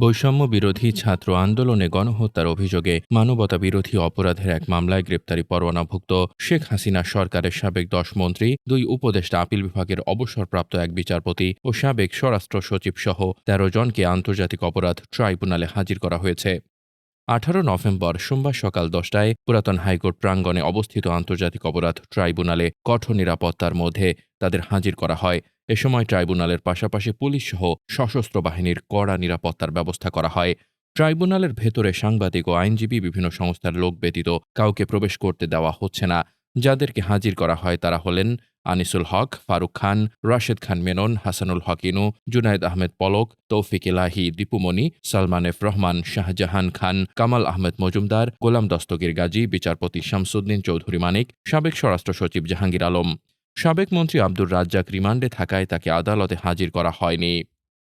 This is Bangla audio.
বৈষম্য বিরোধী ছাত্র আন্দোলনে গণহত্যার অভিযোগে মানবতা বিরোধী অপরাধের এক মামলায় গ্রেপ্তারি পরোয়ানাভুক্ত শেখ হাসিনা সরকারের সাবেক দশ মন্ত্রী, দুই উপদেষ্টা আপিল বিভাগের অবসরপ্রাপ্ত এক বিচারপতি ও সাবেক স্বরাষ্ট্র সচিব সহ তেরো জনকে আন্তর্জাতিক অপরাধ ট্রাইব্যুনালে হাজির করা হয়েছে। আঠারো নভেম্বর সোমবার সকাল দশটায় পুরাতন হাইকোর্ট প্রাঙ্গণে অবস্থিত আন্তর্জাতিক অপরাধ ট্রাইব্যুনালে কঠোর নিরাপত্তার মধ্যে তাদের হাজির করা হয়। এ সময় ট্রাইব্যুনালের পাশাপাশি পুলিশ সহ সশস্ত্র বাহিনীর কড়া নিরাপত্তার ব্যবস্থা করা হয়। ট্রাইব্যুনালের ভেতরে সাংবাদিক ও আইনজীবী বিভিন্ন সংস্থার লোক ব্যতীত কাউকে প্রবেশ করতে দেওয়া হচ্ছে না। যাদেরকে হাজির করা হয় তারা হলেন আনিসুল হক, ফারুক খান, রাশেদ খান মেনন, হাসানুল হক ইনু, জুনায়েদ আহমেদ পলক, তৌফিক ইলাহি দীপুমণি সালমান এফ রহমান, শাহজাহান খান, কামাল আহমেদ মজুমদার, গোলাম দস্তগীর গাজী, বিচারপতি শামসুদ্দিন চৌধুরী মানিক, সাবেক স্বরাষ্ট্র সচিব জাহাঙ্গীর আলম। সাবেক মন্ত্রী আব্দুর রাজ্জাক রিমান্ডে থাকায় তাকে আদালতে হাজির করা হয়নি।